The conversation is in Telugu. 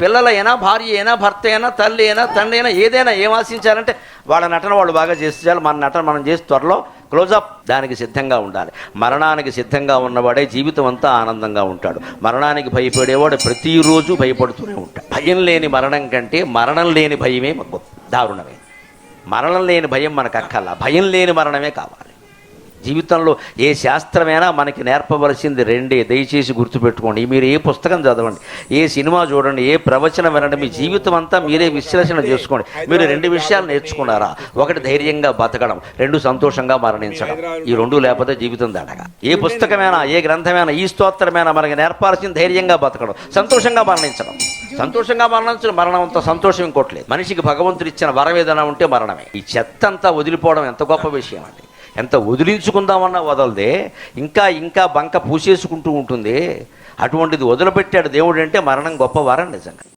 పిల్లలైనా భార్య అయినా భర్త అయినా తల్లి అయినా తండ్రి అయినా ఏదైనా ఏం ఆశించాలంటే వాళ్ళ నటన వాళ్ళు బాగా చేసేయాలి మన నటన మనం చేసి త్వరలో క్లోజప్ దానికి సిద్ధంగా ఉండాలి. మరణానికి సిద్ధంగా ఉన్నవాడే జీవితం అంతా ఆనందంగా ఉంటాడు. మరణానికి భయపడేవాడు ప్రతిరోజు భయపడుతూనే ఉంటాడు. భయం లేని మరణం కంటే మరణం లేని భయమే గొప్ప దారుణమే. మరణం లేని భయం మనకు అక్కర్లా. భయం లేని మరణమే కావాలి. జీవితంలో ఏ శాస్త్రమైనా మనకి నేర్పవలసింది రెండే. దయచేసి గుర్తుపెట్టుకోండి. మీరు ఏ పుస్తకం చదవండి ఏ సినిమా చూడండి ఏ ప్రవచనం వినండి మీ జీవితం అంతా మీరే విశ్లేషణ చేసుకోండి. మీరు రెండు విషయాలు నేర్చుకున్నారా? ఒకటి ధైర్యంగా బతకడం రెండు సంతోషంగా మరణించడం. ఈ రెండు లేకపోతే జీవితం దండగా ఏ పుస్తకమైనా ఏ గ్రంథమైనా ఈ స్తోత్రమైనా మనకి నేర్పాల్సింది ధైర్యంగా బతకడం సంతోషంగా మరణించడం. సంతోషంగా మరణించడం మరణం అంత సంతోషం ఇంకోట్లేదు మనిషికి భగవంతుడు ఇచ్చిన వరం ఏదైనా ఉంటే మరణమే. ఈ చెత్త అంతా వదిలిపోవడం ఎంత గొప్ప విషయం అండి. ఎంత వదిలించుకుందామన్నా వదలదే ఇంకా ఇంకా బంక పూసేసుకుంటూ ఉంటుంది. అటువంటిది వదిలిపెట్టాడు దేవుడు అంటే మరణం గొప్ప వరం నిజంగా.